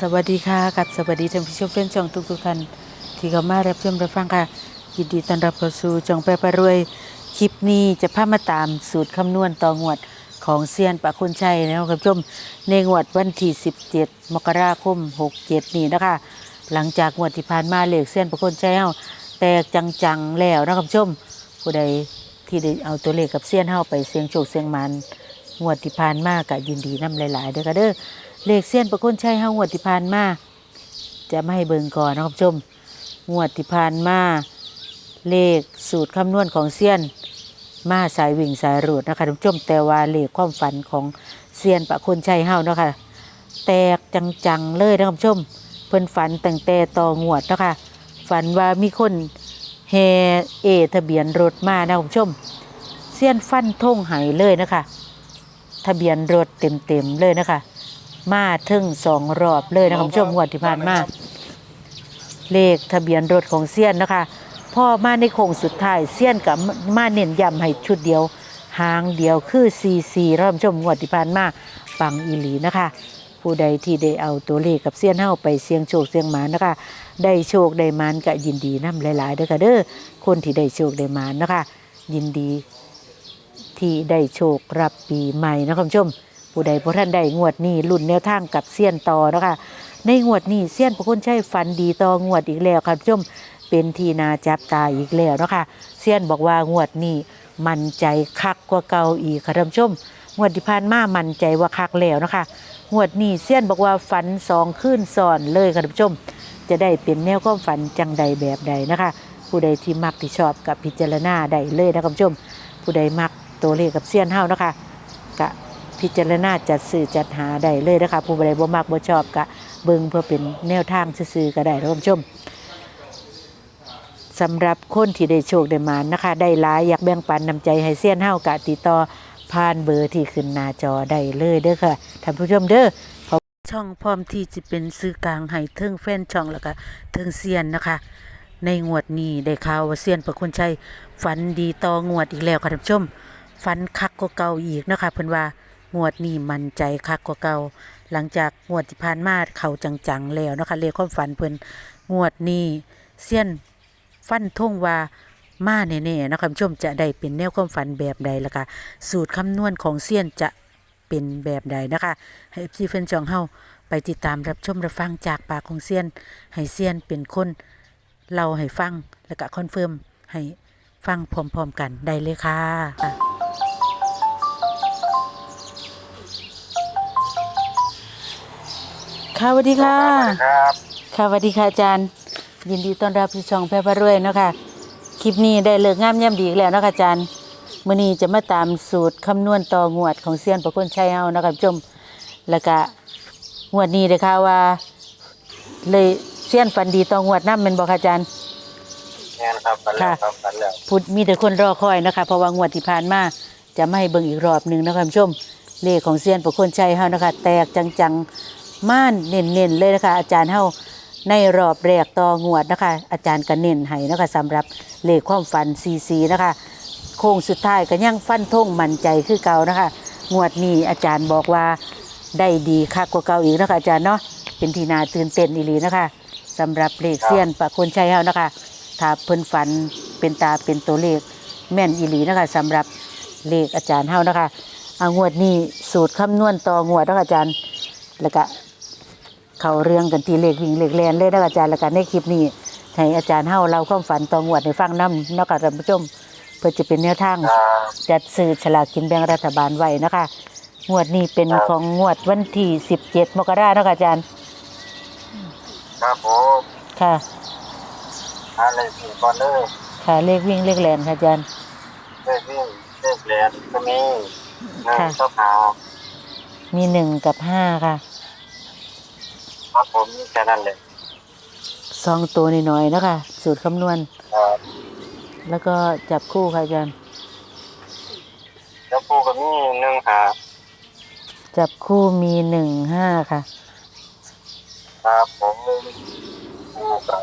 สวัสดีค่ะกับสวัสดีท่านผู้ชมเพื่อนช่องทุกทุกๆท่านที่เข้ามารับชมรับฟังค่ะยินดีต้อนรับเข้าสู่จองแปรประรวยคลิปนี้จะพามาตามสูตรคำนวณต่องวดของเซียนปะคุณชัยนะครับคุณผู้ชมในงวดวันที่ 17 มกราคม 67 นี้นะคะ หลังจากงวดที่ผ่านมาเลขเซียนปะคุณชัยเฮาแตกจังๆแล้วนะครับผู้ชมผู้ใดที่ได้เอาตัวเลขกับเซียนเฮาไปเสี่ยงโชคเสี่ยงมันงวดที่ผ่านมาก็ยินดีนํหลายๆเด้อค่ะเด้อ เลขเซียนประคุณชัยเฮางวดที่ผ่านมาจะไม่ให้เบิ่งก่อนนะครับชมงวดที่ผ่านมาเลขสูตรคำนวณของเซียน มาสายวิ่งสายรูดนะคะท่านผู้ชมแต่ว่าเลขความฝันของเซียนประคุณชัยเฮานะคะแตกจังๆเลยนะครับคุณผู้ชมเพิ่นฝันตั้งแต่ต่องวดนะคะฝันว่ามีคนแฮเอทะเบียนรถมานะคุณผู้ชมเสี้ยนฟันท่งไหเลยนะคะ ทะเบียนรถเต็มๆเลยนะคะ มาถึงสองรอบเลยนะคุณผู้ชมงวดที่ผ่านมาเลขทะเบียนรถของเซียนนะคะพ่อมาในโค้งสุดท้ายเซียนกับมาเน้นย้ำให้ชุดเดียว หางเดียวคือซีซีรับชมงวดที่ผ่านมาปังอีหลีนะคะ ผู้ใดที่ได้เอาตัวเลขกับเซียนเฮาไปเสี่ยงโชคเสี่ยงหมานนะคะ ได้โชคได้หมานก็ยินดีนํหลายๆเด้อค่ะเด้อคนที่ได้โชคได้หมานนะคะ ยินดีที่ได้โชครับปีใหม่นะคุณผู้ชม ผู้ใดผู้ท่านได้งวดนี้รุ่นแนวทางกับเซียนต่อนะคะในงวดนี้เซียนพระคุณใช้ฟันดีต่องวดอีกแล้วครับผู้ชมเป็นทีนาจับตาอีกแล้วเนาะคะเซียนบอกว่างวดนี้มั่นใจคักกว่าเก่าอีกค่ะท่านผู้ชมงวดที่ผ่านมามั่นใจว่าคักแล้วนะคะงวดนี้เซียนบอกว่าฝันสองขึ้นซ้อนเลยค่ะท่านผู้ชม จะได้เป็นแนวความฝันจังใดแบบใดนะคะ ผู้ใดที่มักที่ชอบกับพิจารณาได้เลยนะคุณผู้ชม ผู้ใดมักตัวเลขกับเซียนเฮานะคะ พิจารณาจัดซื้อจัดหาได้เลยนะคะผู้ใดบ่มักบ่ชอบกะเบิงเพื่อเป็นแนวทางซื้อๆก็ได้นะคุณผู้ชมสำหรับคนที่ได้โชคได้มานะคะ ได้หลายอยากแบ่งปันนำใจให้เซียนเฮากะติดต่อผ่านเบอร์ที่ขึ้นหน้าจอได้เลยเด้อค่ะท่านผู้ชมเด้อช่องพร้อมที่จะเป็นซื้อกลางให้เทิงแฟนช่องแล้วก็เทิงเซียนนะคะ ในงวดนี้ได้ข่าวว่าเซียนประคุณชัยฝันดีต่องวดอีกแล้วค่ะท่านผู้ชมฝันคักกว่าเก่าอีกนะคะเพิ่นว่า งวดนี้มั่นใจคักกว่าเก่าหลังจากงวดที่ผ่านมาเขาจังๆแล้วนะคะเลขความฝันเพิ่นงวดนี้เซียนฟันทงว่ามาแน่ๆนะคะผู้ชมจะได้เป็นแนวความฝันแบบใดล่ะค่ะสูตรคำนวณของเซียนจะเป็นแบบใดนะคะให้พี่เฟินจองเฮาไปติดตามรับชมรับฟังจากปากของเซียน ให้เซียนเป็นคนเล่าให้ฟัง แล้วก็คอนเฟิร์มให้ฟังพร้อมๆกันได้เลยค่ะ ค่ะสวัสดีค่ะครับค่ะสวัสดีค่ะอาจารย์ ยินดีต้อนรับที่ช่องแพร่พระรวยเนาะค่ะคลิปนี้ได้เลิกงามย่ำดีอีกแล้วเนาะค่ะอาจารย์มื้อนี้จะมาตามสูตรคำนวณต่องวดของเซียนประคุณชัยเฮานะคะผู้ชมแล้วก็งวดนี้เลยค่ะว่า เลยเซียนฝันดีต่องวดน้ำเป็นบอกค่ะอาจารย์งานครับฝันแล้วค่ะครับฝันแล้วพูดมีแต่คนรอคอยนะคะเพราะว่างวดที่ผ่านมาจะไม่ให้เบิ่งอีกรอบหนึ่งนะคะผู้ชมเลขของเซียนประคุณชัยเฮานะคะ แตกจังๆ ม่านเน้นๆเลยนะคะ อาจารย์เฮาในรอบแรกต่องวดนะคะ อาจารย์ก็เน้นให้นะคะสำหรับเลขความฝันซีซีนะคะ โค้งสุดท้ายก็ยังฟันธงมั่นใจคือเก่านะคะ งวดนี้อาจารย์บอกว่าได้ดีคักกว่าเก่าอีกนะคะอาจารย์เนาะเป็นทีนาตื่นเต้นอีหลีนะคะสำหรับเลขเซียนปะคุณชัยเฮานะคะถ้าเพิ่นฝันเป็นตาเป็นตัวเลขแม่นอีหลีนะคะสำหรับเลขอาจารย์เฮานะคะเอางวดนี้สูตรคำนวณต่องวดนะคะอาจารย์แล้วก็ เข้าเรื่องกันที่เลขวิ่งเลขแลนเลยนะคะอาจารย์แล้วก็ในคลิปนี้ให้อาจารย์เฮาเราความฝันต่องวดให้ฟังนำนะคะท่านผู้ชมเพื่อจะเป็นแนวทางครับจัดซื้อฉลากกินแบ่งรัฐบาลไว้นะคะ งวดนี้เป็นของงวดวันที่17มกราคมนะคะอาจารย์ ครับผมค่ะอะไรสิ่งก่อนเลยค่ะเลขวิ่งเลขแลนค่ะอาจารย์ เลขวิ่งเลขเหรียญก็มีหนึ่งค่ะ เจ้าขาวมีหนึ่งกับห้าค่ะ ครับผมมีแค่นั้นเลยสองตัวน้อยๆนะคะ สูตรคำนวณ ครับแล้วก็จับคู่ค่ะอาจารย์ แล้วปูก็มีหนึ่งหาจับคู่มีหนึ่งห้าค่ะ ครับผมปูกับ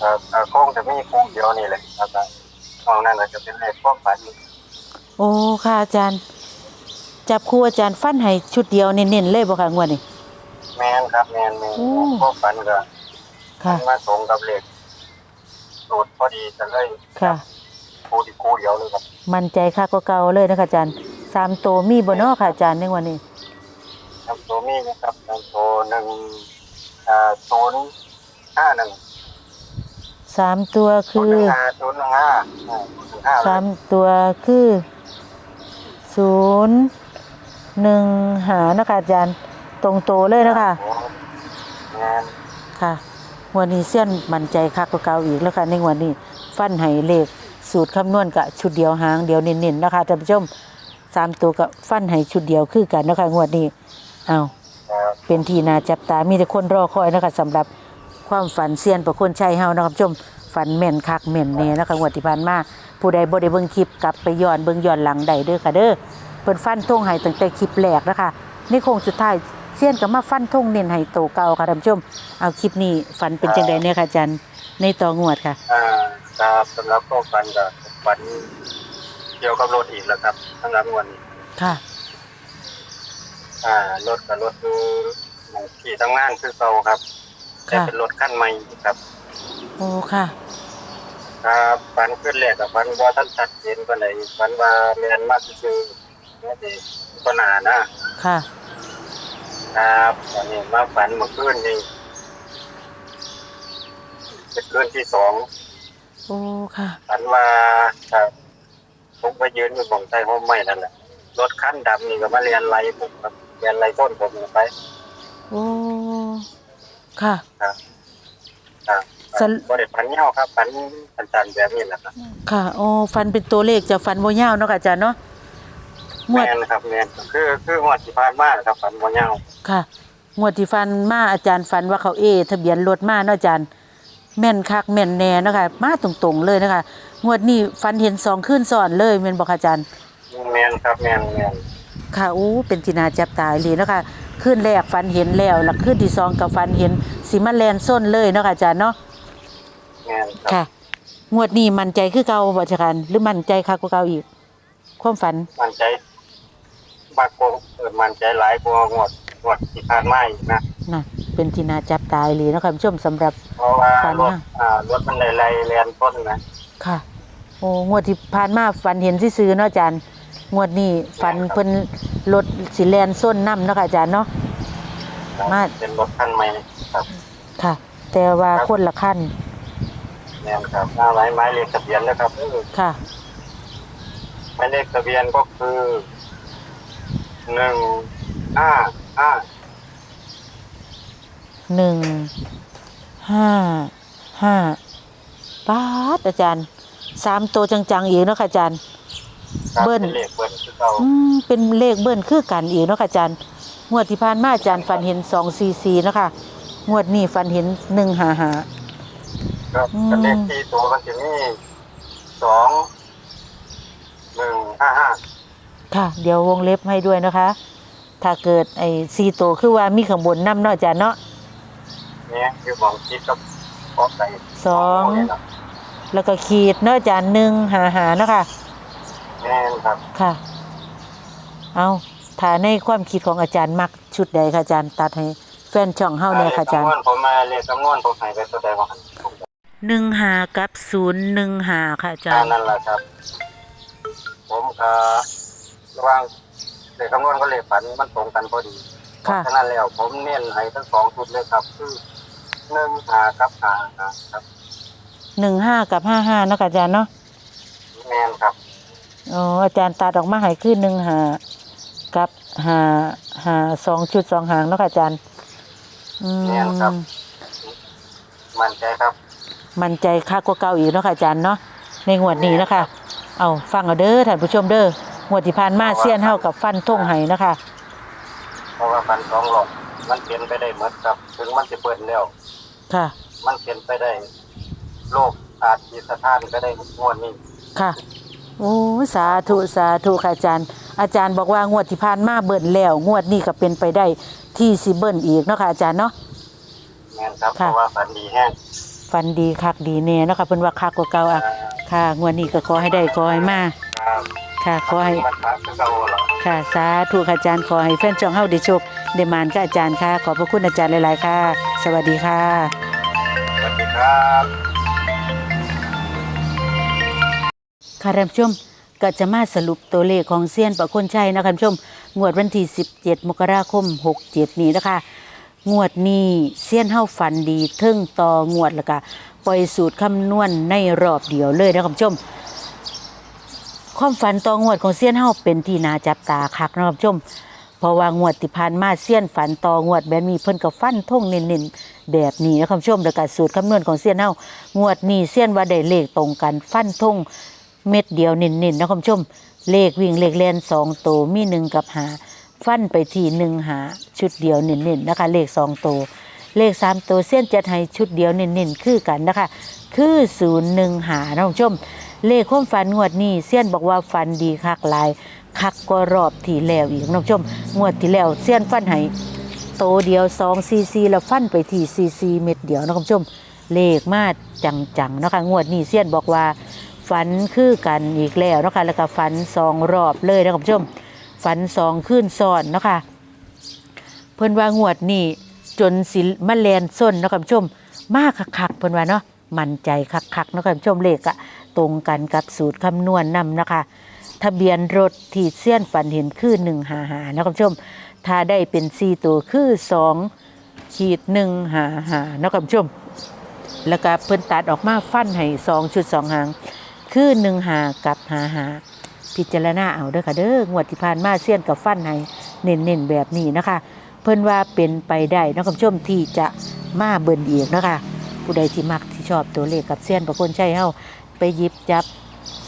ครับอ่าคงจะมีคู่เดียวนี่แหละครับตรงนั้นอาจจะเป็นเลขพวกฝันโอ้ค่ะอาจารย์ จับคู่อาจารย์ฟันให้ชุดเดียวเน้นๆเลยบ่ค่ะงวดนี้ แมนครับแมนแมนโอ้พวกฝันก็ค่ะ มาตรงกับเลขสูตรพอดีจะเลยค่ะคูดีคูเดียวเลยครับมั่นใจค่ะก็เก่าเลยนะคะอาจารย์สามตัวมีบ่เนาะค่ะอาจารย์ในวันนี้ ทำตัวมีนะครับทำตัวหนึ่งอ่าศูนย์ห้าหนึ่งสามตัวศูคืนย์หอนึ่งห้าศูนย์หนึ่งห้าอ่าศูนย์หนึ่งห้าสามตัวคือศูนย์หนึ่งหานะคะอาจารย์ ตรงโตเลยนะคะแมนค่ะวันนี้เส้ยนมั่นใจคักกว่าเก่าอีกแล้วค่ะในวันนี้ฟันให้เลขสูตรคำนวณกะชุดเดียวหางเดียวเน้นๆนะคะท่านผู้ชมสามตัวกับฟันให้ชุดเดียวคือกันนะคะงวดนี้เอาครับเป็นทีนาจับตามีแต่คนรอคอยนะคะสำหรับความฝันเซียนประคนชัยเฮานะครับผู้ชมฝันแม่นคักแม่นแน่นะคะงวดที่ผ่านมาผู้ใดบ่ได้เบิ่งคลิปกลับไปย้อนเบิ่งย้อนหลังได้เด้อค่ะเด้อเพิ่นฟันธงให้ตั้งแต่คลิปแรกนะคะในโค้งสุดท้าย ซียนก็มาฟันธงเน้นให้โตเก่าค่ะท่านผู้ชม เอาคลิปนี้ฝันเป็นจังไดเนี่ยค่ะอาจารย์ในต่องวดค่ะ อ่าครับสำหรับพวกฝันก็ฝันเกี่ยวกับรถอีกแล้วครับสำหรับวันนี้ค่ะ อ่ารถกับรถคือขี่ทำงานคือเก่าครับแต่ค่ะเป็นรถขั้นใหม่ครับ โอ้ค่ะ ครับฝันขึ้นแรกกับฝันว่าท่านชัดเจนปานไหนฝันว่าเรียนมากคือนี่สิปัญหานะค่ะ ครับตอนนี้มาฝันเมื่อคืนนี่เป็นคืนที่สองโอ้ค่ะ ฝันว่าครับผมไปยืนอยู่บนใต้ห้องไม้นั่นแหละรถคันดำนี่ก็มาเรียนไล่ผมครับเรียนไล่ต้นผมไปโอ้ค่ะ ครับครับสรุปบริฝันเงาครับฝันสันๆแบบนี้แหละครับ ค่ะโอ้ฟันเป็นตัวเลขจะฟันบ่ยาวเนาะค่ะอาจารย์เนาะ งแมวดนครับแมนคือคืองวดที่ผ่านมาครับฝันบ่เงาค่ะ งวดที่ฟันมาอาจารย์ฟันว่าเขาเอ ทะเบียนรถมาเนาะอาจารย์ แม่นคักแม่นแน่เนาะค่ะมาตรงๆเลยนะคะ งวดนี้ฟันเห็นสองขึ้นซ้อนเลยแม่นบอกค่ะอาจารย์ แมนครับแมนแมนค่ะอู้เป็นที่นาจับตายเลยเนาะค่ะขึ้นแรกฟันเห็นแล้วแล้วขึ้นที่สองกับฟันเห็นสิมาแลนส้นเลยเนาะค่ะอาจารย์เนาะแมนครับค่ะ งวดนี้มั่นใจคือเก่าบ่จักกันหรือมั่นใจคักกว่าเก่าอีก ความฝัน มันใจ มากกว่าเออมันใจหลายกว่างวดงวดที่ผ่านมาอีกนะน่ะเป็นที่นาจับตายเลยเนาะค่ะผู้ชมสำหรับ เพราะว่าฝันรถมากอ่ารถมันไหลๆแลนต้นนะค่ะ โอ้งวดที่ผ่านมาฝันเห็นซื่อๆเนาะอาจารย์งวดนี้ฝันเพิ่นรถสิแลนส้นน้ำเนาะค่ะอาจารย์เนาะ มา เป็นรถคันใหม่ครับค่ะ แต่ว่าคนละขั้นแมนครับหน้าไม้ไม้เลขทะเบียนนะครับเออค่ะ หมายเลขทะเบียนก็คือ หนึ่งห้าห้าหนึ่งห้าห้าป้าดอาจารย์สามตัวจังๆอีกเนาะค่ะอาจารย์ ครับเบิ้ล ป็นเลขเบิ้ลคือเก่าอืมเป็นเลขเบิ้ลคือกันอีกเนาะค่ะอาจารย์งวดที่ผ่านมาอาจารย์ฝันเห็นสองซีซีนาะคะงวดนี้ฝันเห็นหนึ่งหาหา ครับอืมแต่เลขที่ตัวมันจะมีสองหนึ่งห้าห้า ค่ะ เดี๋ยววงเล็บให้ด้วยนะคะ ถ้าเกิดไอ้ซีโตวคือว่ามีข้างบนน้ำเนาะอาจารย์เนาะ เนี่ยคือมองคิดกับขอใส่สอง แล้วก็ขีดเนาะอาจารย์หนึ่งหาหาเนาะค่ะ แน่นครับค่ะ เอาถ้าในความคิดของอาจารย์มักชุดใดค่ะอาจารย์ตัดให้แฟนช่องเฮาเนี่ยค่ะอาจารย์เลขคำนวณผมมาเลขคำนวณผมให้ไปตัวใดว่าผมหนึ่งหากับศูนย์หนึ่งหาค่ะอาจาตารมย์ นั่นแหละครับ ผมก็ ระหว่างเลขคำนวณกับเลขฝันมันตรงกันพอดีค่ะ ฉะนั้นแล้วผมเน้นให้ทั้งสองชุดเลยครับ คือหนึ่งหากับหาครับหนึ่งห้ากับห้าห้าเนาะค่ะอาจารย์เนาะแม่นครับอ๋ออาจารย์ตัดออกมาให้คือหนึ่งหากับหาหาสองชุดสองหางเนาะค่ะอาจารย์อืมมั่นใจครับ มันใจคักกว่าเก่าอีกเนาะค่ะอาจารย์เนาะในงวดนี้เนาะคะเอาฟังเอาเด้อท่านผู้ชมเด้อ งวดที่ผ่านมาเสี้ยนเฮากับฟันทงไห้เนาะคะเพราะว่าฟันสองหลอกมันเปลี่ยนไปได้หมดครับ ถึงมันจะเปิดแล้วค่ะ มันเปลี่ยนไปได้โลกอาจมีสถานก็ได้งวดนี้ค่ะโอ้ยสาธุสาธุค่ะอาจารย์ อาจารย์บอกว่างวดที่ผ่านมาเบิ่นแล้วงวดนี้ก็เป็นไปได้ที่สิเบิ่นอีกเนาะค่ะอาจารย์เนาะแม่นครับเพค่ะราะว่าฟันดีแห้งฟันดีคักดีแน่เนาะค่ะเพิ่นว่าคักกว่าเก่าอะค่ะงวดนี้ก็ขอให้ได้ขอให้มาครับ ค่ะขอให้มันพักคือเก่าหรอค่ะสาธุค่ะอาจารย์ขอให้แฟนจองเฮาได้โชคเดมานกับอาจารย์ค่ะขอบพระคุณอาจารย์หลาย ๆ ค่ะ สวัสดีค่ะสวัสดีครับค่ะท่านผู้ชมก็จะมาสรุปตัวเลขของเซียนประคนชัยนะคะท่านผู้ชมงวดวันที่ 17 มกราคม 67 นี้นะคะงวดนี้เซียนเฮาฝันดีเทึ่งต่องวดแล้วก็ปล่อยสูตรคำนวณในรอบเดียวเลยนะคะท่านผู้ชม ความฝันต่องวดของเซียนเฮาเป็นที่น่าจับตาคักนะครับท่านผู้ชมเพราะว่างวดที่ผ่านมาเซียนฝันต่องวดแบบนี้เพิ่นก็ฟันท่งเน้นๆแบบนี้นะครับชมแล้วก็สูตรคำนวณของเซียนเฮางวดนี้เซียนว่าได้เลขตรงกันฟันท่งเม็ดเดียวเน้นๆนะคุณผู้ชมเลขวิ่งเลขเล่นสองตัวมีหนึ่งกับหาฟันไปทีหนึ่งหาชุดเดียวเน้นๆนะคะ เลขสองตัวเลขสามตัวเส้นจัดให้ชุดเดียวเน้นๆคือกันนะคะ คือศูนย์หนึ่งหานะคุณผู้ชม เลขความฝันงวดนี้เสี้ยนบอกว่าฝันดีคักหลายคักก็รอบที่แล้วอีกนะคุณผู้ชมงวดที่แล้วเสี้ยนฟันให้โตเดียวสองซีซีแล้วฟันไปที่ซีซีเม็ดเดียวนะคุณผู้ชมเลขมาจังๆนะคะงวดนี้เสี้ยนบอกว่าฝันคือกันอีกแล้วนะคะแล้วก็ฝันสองรอบเลยนะคุณผู้ชมฝันสองขึ้นซ้อนนะคะเพิ่นว่างวดนี้จนสิมาแลนส้นนะคุณผู้ชมมากคักๆเพิ่นว่าเนาะมั่นใจคักๆนะคุณผู้ชมเลขอะ ตรงกันกับสูตรคำนวณนำนะคะ ทะเบียนรถที่เสี้ยนฝันเห็นคือหนึ่งหาหานะคุณผู้ชม ถ้าได้เป็นสี่ตัวคือสองขีดหนึ่งหาหานะคุณผู้ชม แล้วก็เพิ่นตัดออกมาฟันให้สองชุดสองหาง คือหนึ่งหากับหาหาพิจารณาเอาเด้อค่ะเด้องวดที่ผ่านมาเสี้ยนกับฟันให้เน้นๆแบบนี้นะคะ เพิ่นว่าเป็นไปได้นะคุณผู้ชมที่จะมาเบิ่นอีกนะคะผู้ใดที่มักที่ชอบตัวเลขกับเสี้ยนประคนใช่เฮา ไปหยิบจับ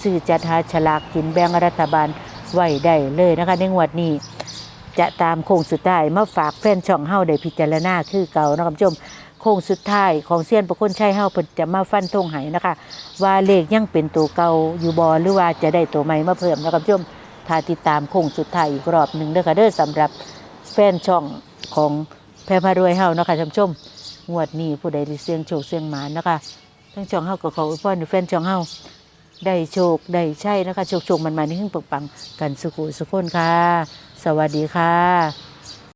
ซื้อจัดหาฉลากกินแบ่งรัฐบาลไว้ได้เลยนะคะ ในงวดนี้ จะตามโค้งสุดท้ายมาฝากแฟนช่องเฮาได้พิจารณาคือเก่านะคุณผู้ชมโค้งสุดท้ายของเซียนประคนชัยเฮาเพิ่นจะมาฟันธงให้นะคะ ว่าเลขยังเป็นตัวเก่าอยู่บ่หรือว่าจะได้ตัวใหม่มาเพิ่มนะครับผู้ชมถ้าติดตามโค้งสุดท้ายอีกรอบหนึ่งเด้อค่ะเด้อสำหรับแฟนช่องของแพรพารวยเฮานะคะท่านผู้ชมงวดนี้ผู้ใดที่เสี่ยงโชคเสี่ยงหมานนะคะ ทั้งช่องเฮาก็ขออวยพรให้แฟนช่องเฮาได้โชคได้ใช่นะคะโชคโชคมันมาในหึ่งปังๆกันสุขุสุขคนค่ะ สวัสดีค่ะ